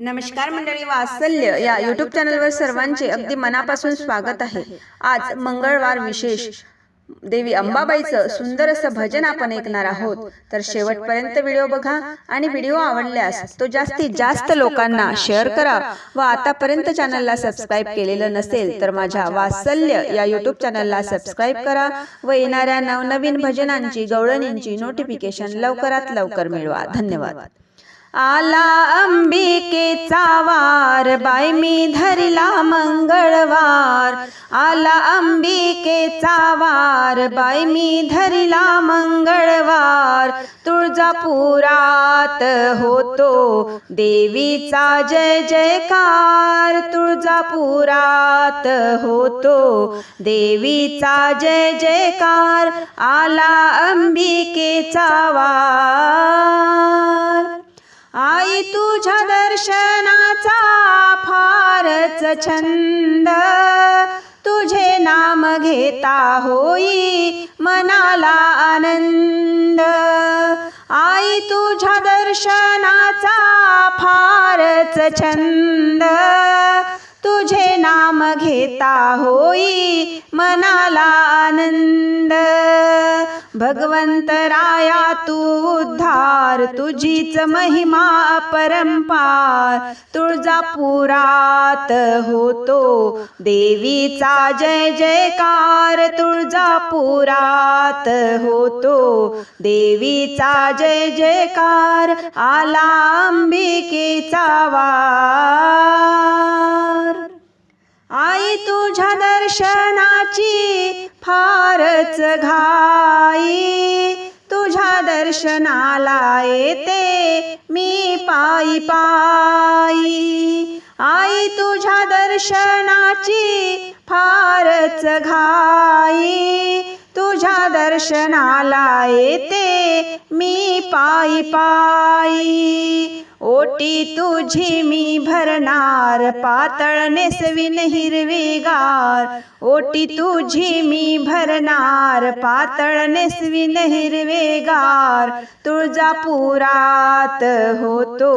नमस्कार मंडळी वात्सल्य या यूट्यूब चॅनलवर सर्वांचे अगदी मनापासून स्वागत आहे. आज मंगळवार विशेष. देवी अंबाबाईचं सुंदर असं भजन आपण ऐकणार आहोत. तर शेवटपर्यंत व्हिडिओ बघा आणि व्हिडिओ आवडल्यास तो जास्तीत जास्त लोकांना शेअर करा व आतापर्यंत चॅनलला सबस्क्राईब केलेलं नसेल तर माझ्या वात्सल्य या यूट्यूब चॅनलला सबस्क्राईब करा व येणाऱ्या नवनवीन भजनांची गवळणींची नोटिफिकेशन लवकरात लवकर. मिळवा धन्यवाद आला अंबिकेचा वार बाय मी धरला मंगळवार. आला अंबिकेचा वार बाय मी धरला मंगळवार. तुळजापुरात होतो देवीचा जय जयकार. तुळजापुरात होतो देवीचा जय जयकार. आला अंबिकेचा वार. दर्शनाचा फारच छंद. तुझे नाम घेता होई मनाला आनंद. आई तुझ्या दर्शनाचा फारच छंद. तुझे नाम घेता होई मनाला आनंद. भगवंत राया तू उद्धार तुझीच महिमा परंपार तुळजापुरात होतो देवीचा जय जयकार. तुळजापुरात होतो देवीचा जय जयकार. आला अंबिकेचा वार आई तुझ्या दर्शनाची फारच घाई. तुझ्या दर्शनाला येते मी पायी पायी. आई तुझ्या दर्शनाची फारच घाई. तुझ्या दर्शनाला येते मी पायी पायी. ओटी तुझी मी भरणार पातळ नेसविन हिरवीगार. ओटी तुझी मी भरणार पातळ नेसविन हिरवेगार. तुळजापुरात होतो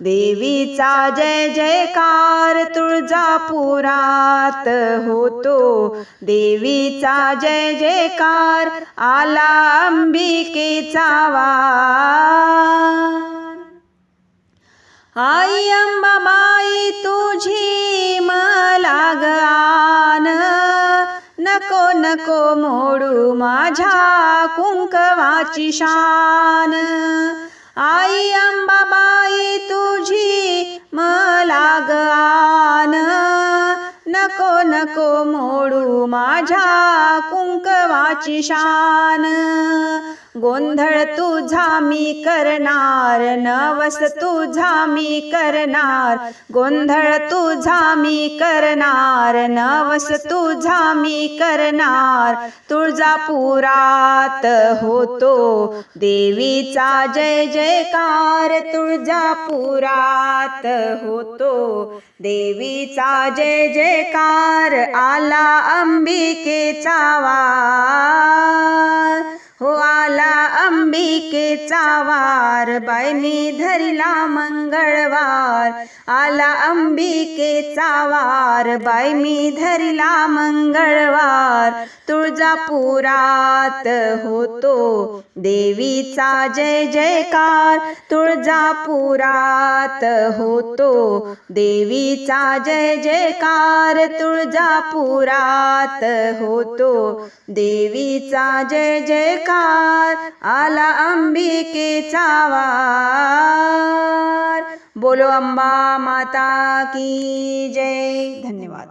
देवीचा जय जयकार. तुळजापुरात होतो देवीचा जय जयकार आला अंबिकेचा वार. आई अंबाबाई तुझी मला गान नको नको मोडू माझ्या कुंकवाची शान. आई अंबा माझ्या कुंकवाची शान. गोंधळ तुझा मी करणार नवस तुझा मी करणार. गोंधळ तुझा मी करणार नवस तुझा मी करणार. तुळजापुरात होतो देवीचा जय जयकार. तुळजापुरात होतो देवीचा जय जयकार. आला अंबिकेचा वार. हो आला अंबिके अंबिकेचा वार बाय मी धरला मंगळवार. आला अंबिकेचा वार बाय मी धरला मंगळवार. तुळजापुरात होतो देवीचा जय जयकार. तुळजापुरात होतो देवीचा जय जयकार. तुळजापुरात होतो देवीचा जय जयकार. आला अंबिकेचा वार बोलो अंबा माता की जय. धन्यवाद.